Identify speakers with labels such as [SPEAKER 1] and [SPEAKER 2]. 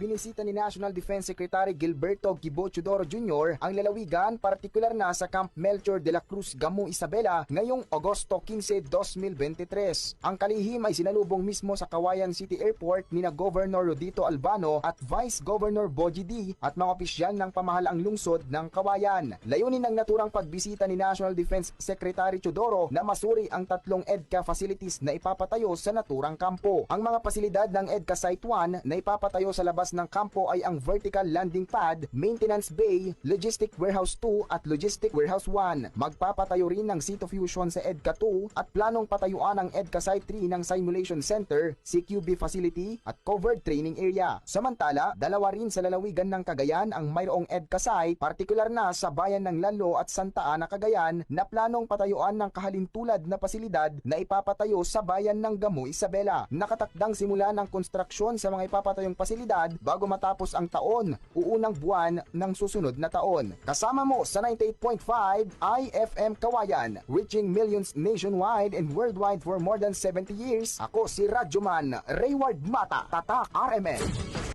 [SPEAKER 1] binisita ni National Defense Secretary Gilberto Gibo Jr. ang lalawigan partikular na sa Camp Melchor de la Cruz, Gamu, Isabela ngayong Agosto 15, 2023. Ang kalihim ay sinalubong mismo sa Kawayan City Airport ni na Governor Rodito Albano at Vice Governor Boji D at mga opisyal ng pamahalaang lungsod ng Kawayan. Layunin ng naturang pagbisita ni National Defense Secretary Chodoro na masuri ang tatlong EDCA facilities na ipapatayo sa naturang kampo. Ang mga pasilidad ng EDCA Site 1 na ipapatayo sa labas ng kampo ay ang Vertical Landing Pad, Maintenance Bay, Logistic Warehouse 2 at Logistic Warehouse 1. Magpapatayo rin ng Seat of Fusion sa EDCA 2 at planong patayuan ang EDCA Site 3 ng Simulation Center, CQB Facility at Covered Training Area. Samantala, dalawa rin sa lalawigan ng Cagayan ang mayroong EDCA Site, partikular na sa bayan ng Lalo at Santa Ana, Cagayan na planong patayuan ng kahalintulad na pasilidad na ipapatayo sa bayan ng Gamu, Isabela. Nakatakdang simula ng konstruksyon sa mga ipapatayong pasilidad bago matapos ang taon o unang buwan ng susunod na taon. Kasama mo sa 98.5 IFM Kawayan, reaching millions nationwide and worldwide for more than 70 years. Ako si Radyoman Rayward Mata, Tatak RMN.